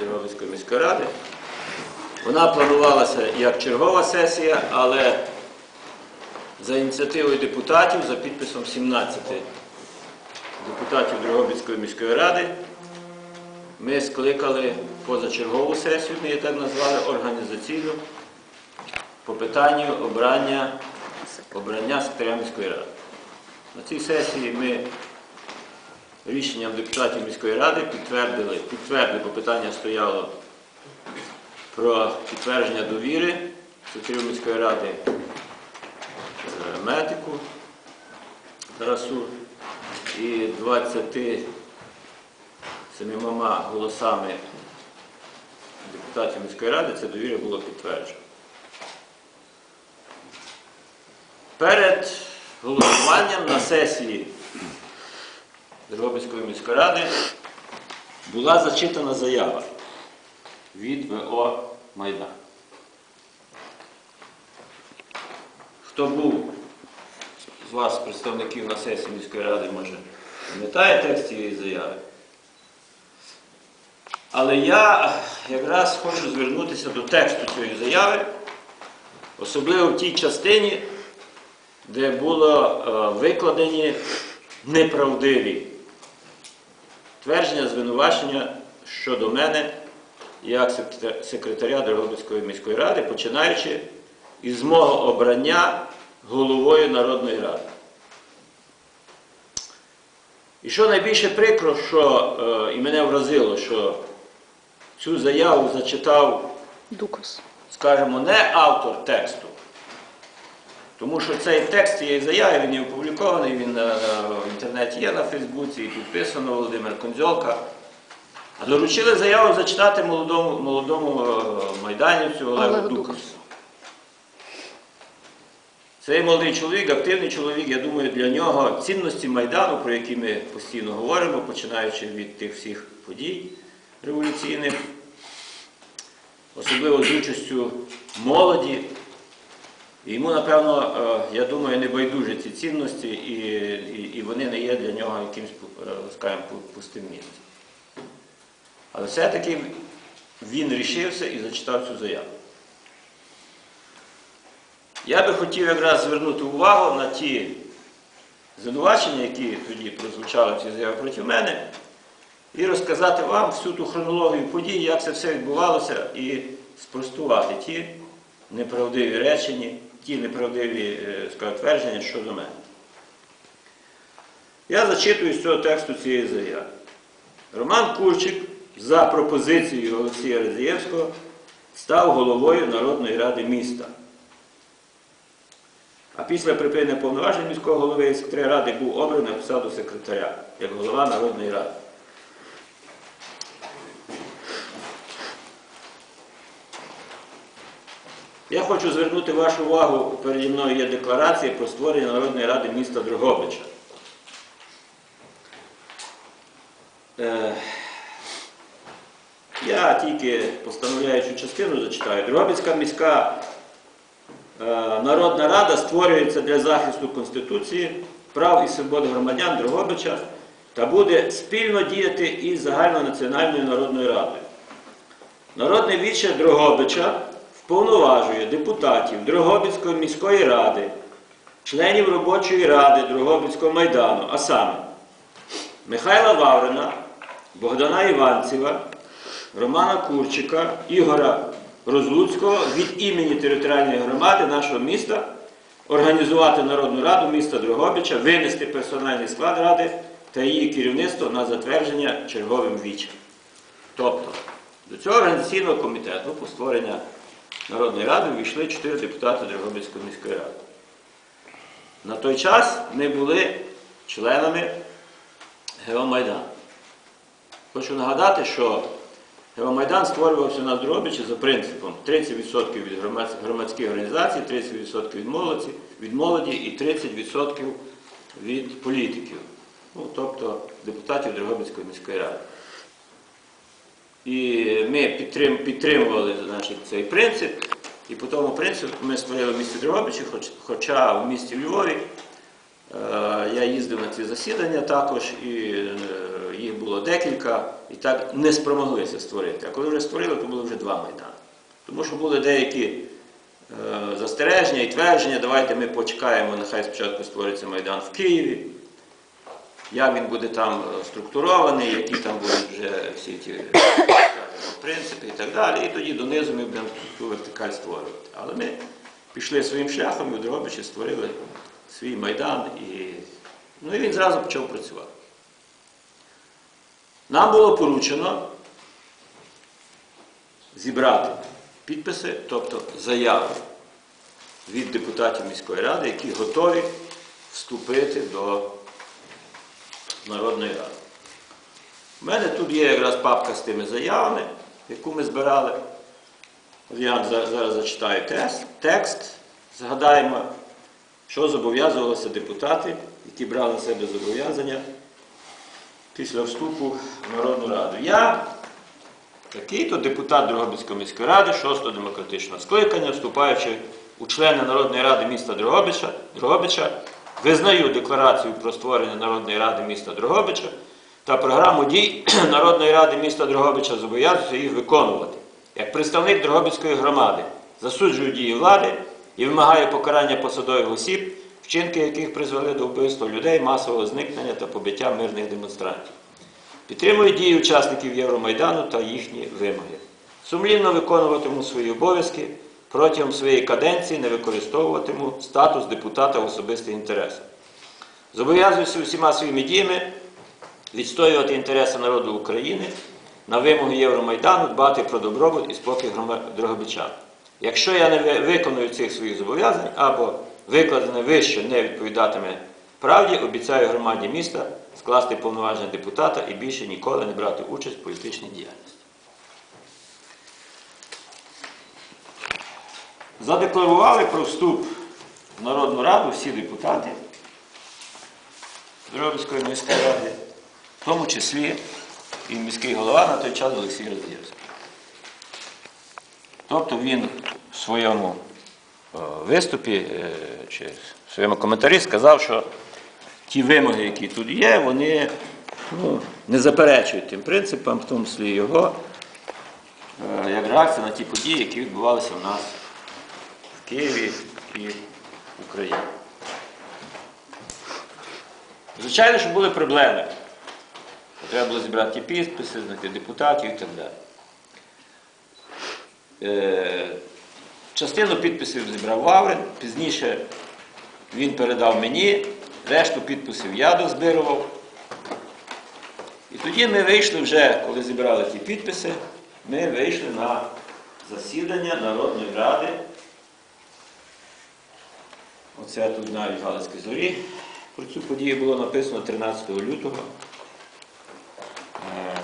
Дрогобицької міської ради. Вона планувалася як чергова сесія, але за ініціативою депутатів, за підписом 17 депутатів Дрогобицької міської ради, ми скликали позачергову сесію, ми її так назвали, організаційну, по питанню обрання, обрання секретаря міської ради. На цій сесії ми рішенням депутатів міської ради підтвердили, підтвердили, бо питання стояло про підтвердження довіри секретарю міської ради е, медику Тарасу і 27 голосами депутатів міської ради це довіра було підтверджено. Перед голосуванням на сесії Дрогобицької міської ради була зачитана заява від ВО Майдан. Хто був з вас, представників на сесії міської ради, може, пам'ятає текст цієї заяви? Але я якраз хочу звернутися до тексту цієї заяви, особливо в тій частині, де було е, викладені неправдиві твердження, звинувачення щодо мене як секретаря Дрогобицької міської ради, починаючи із мого обрання головою Народної ради. І що найбільше прикро, що е, і мене вразило, що цю заяву зачитав Дукас. скажімо, не автор тексту. Тому що цей текст цієї заяви він є опублікований, він е, в інтернеті є на Фейсбуці і підписано Володимир Конзьолка. А доручили заяву зачитати молодому, молодому е, майданівцю Олегу. Дукасу. Цей молодий чоловік, активний чоловік, я думаю, для нього цінності Майдану, про які ми постійно говоримо, починаючи від тих всіх подій революційних, особливо з участю молоді. І йому, напевно, е, я думаю, не байдужі ці цінності, і, і, і вони не є для нього якимось, е, скажімо, пустим місцем. Але все-таки він рішився і зачитав цю заяву. Я би хотів якраз звернути увагу на ті звинувачення, які тоді прозвучали в цій заяві проти мене, і розказати вам всю ту хронологію подій, як це все відбувалося, і спростувати ті неправдиві речення, ті неправдиві е, твердження щодо мене. Я зачитую з цього тексту цієї заяви. Роман Курчик за пропозицією Олексія Резієвського став головою Народної ради міста. А після припинення повноважень міського голови і секретаря ради був обраний на посаду секретаря як голова Народної ради. Я хочу звернути вашу увагу, переді мною є декларація про створення Народної ради міста Дрогобича. Е, Я тільки постановляючу частину зачитаю. Дрогобицька міська е, Народна Рада створюється для захисту Конституції, прав і свобод громадян Дрогобича та буде спільно діяти із загальнонаціональною народною радою. Народне віче Дрогобича вповноважує депутатів Дрогобицької міської ради, членів робочої ради Дрогобицького майдану, а саме Михайла Ваврина, Богдана Іванцева, Романа Курчика, Ігора Розлуцького від імені територіальної громади нашого міста організувати Народну раду міста Дрогобича, винести персональний склад ради та її керівництво на затвердження черговим вічем. Тобто до цього організаційного комітету по створення Народної ради увійшли чотири депутати Дрогобицької міської ради. На той час ми були членами Геомайдану. Хочу нагадати, що Геомайдан створювався на Дрогобичі за принципом 30% від громадсь- громадських організацій, 30% від молоді, від молоді і 30% від політиків, ну, тобто депутатів Дрогобицької міської ради. І ми підтрим, підтримували значить, цей принцип, і по тому принципу ми створили в місті Дрогобичі, хоч, хоча в місті Львові е, я їздив на ці засідання також, і е, їх було декілька і так не спромоглися створити. А коли вже створили, то було вже два майдани. Тому що були деякі е, застереження і твердження, давайте ми почекаємо, нехай спочатку створиться майдан в Києві, як він буде там е, структурований, які там будуть вже всі ті е, принципи і так далі. І тоді донизу ми будемо ту вертикаль створювати. Але ми пішли своїм шляхом і в Дрогобичі створили свій майдан, і, ну, і він зразу почав працювати. Нам було поручено зібрати підписи, тобто заяви від депутатів міської ради, які готові вступити до Народної ради. У мене тут є якраз папка з тими заявами, яку ми збирали. Я зараз зачитаю текст. Згадаємо, що зобов'язувалися депутати, які брали на себе зобов'язання після вступу в Народну Раду. Я, такий-то депутат Дрогобицької міської ради, 6-го демократичного скликання, вступаючи у члени Народної ради міста Дрогобича, Дрогобича, визнаю декларацію про створення Народної ради міста Дрогобича та програму дій Народної ради міста Дрогобича зобов'язуюся їх виконувати. Як представник Дрогобицької громади засуджую дії влади і вимагаю покарання посадових осіб, вчинки яких призвели до вбивства людей, масового зникнення та побиття мирних демонстрантів. Підтримую дії учасників Євромайдану та їхні вимоги. Сумлінно виконуватиму свої обов'язки, протягом своєї каденції не використовуватиму статус депутата в особистий інтерес. Зобов'язуюся усіма своїми діями відстоювати інтереси народу України на вимоги Євромайдану, дбати про добробут і спокій дрогобичан. Якщо я не виконую цих своїх зобов'язань або викладене вище не відповідатиме правді, обіцяю громаді міста скласти повноваження депутата і більше ніколи не брати участь в політичній діяльності. Задекларували про вступ в Народну Раду всі депутати Дрогобицької міської ради, в тому числі і міський голова на той час Олексій Роз'євський. Тобто він в своєму е, виступі е, чи в своєму коментарі сказав, що ті вимоги, які тут є, вони ну, не заперечують тим принципам, в тому числі його, е, як реакція на ті події, які відбувалися в нас Києві і Україні. Звичайно, що були проблеми. Треба було зібрати підписи, знайти депутатів і так далі. Е, Частину підписів зібрав Ваврин, пізніше він передав мені, решту підписів я дозбирував. І тоді ми вийшли вже, коли зібрали ті підписи, ми вийшли на засідання Народної Ради. Оце тут навіть в Галицькій зорі. Про цю подію було написано 13 лютого е,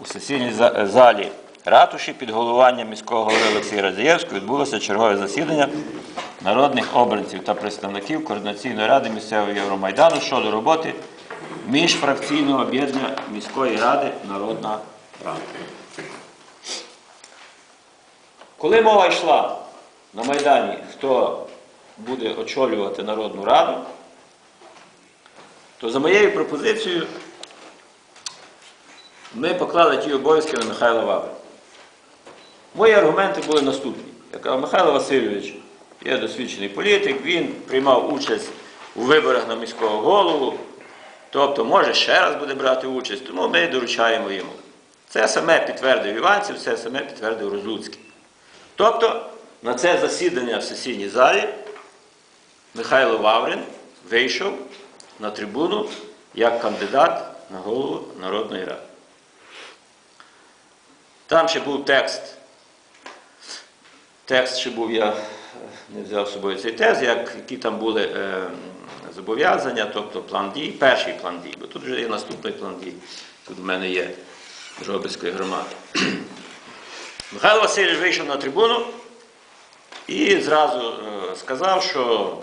у сесійній залі ратуші під головуванням міського голови Олексія Радзієвського відбулося чергове засідання народних обранців та представників Координаційної ради місцевого Євромайдану щодо роботи міжфракційного об'єднання міської ради Народна Рада. Коли мова йшла на Майдані, хто буде очолювати Народну Раду, то за моєю пропозицією ми поклали ті обов'язки на Михайла Ваврина. Мої аргументи були наступні. Я кажу, Михайло Васильович є досвідчений політик, він приймав участь у виборах на міського голову, тобто може ще раз буде брати участь, тому ми доручаємо йому. Це саме підтвердив Іванців, це саме підтвердив Розлуцький. Тобто на це засідання в сесійній залі Михайло Ваврин вийшов на трибуну як кандидат на голову Народної Ради. Там ще був текст. Текст ще був, я не взяв з собою цей текст, як, які там були е, зобов'язання, тобто план дій, перший план дій, бо тут вже є наступний план дій. Тут в мене є Дрогобицької громади. Михайло Васильович вийшов на трибуну і зразу е, сказав, що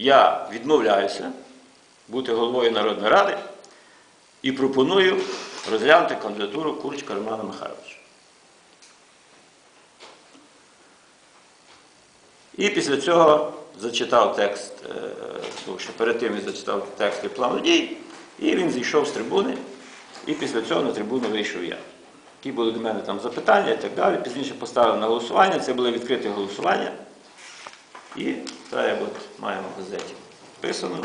я відмовляюся бути головою Народної Ради і пропоную розглянути кандидатуру Курчика Романа Михайловича. І після цього зачитав текст, е, тому що перед тим він зачитав текст і плану дій, і він зійшов з трибуни І після цього на трибуну вийшов я. Які були до мене там запитання і так далі. Пізніше поставив на голосування. Це були відкриті голосування. І так, як от маємо газеті. Писано.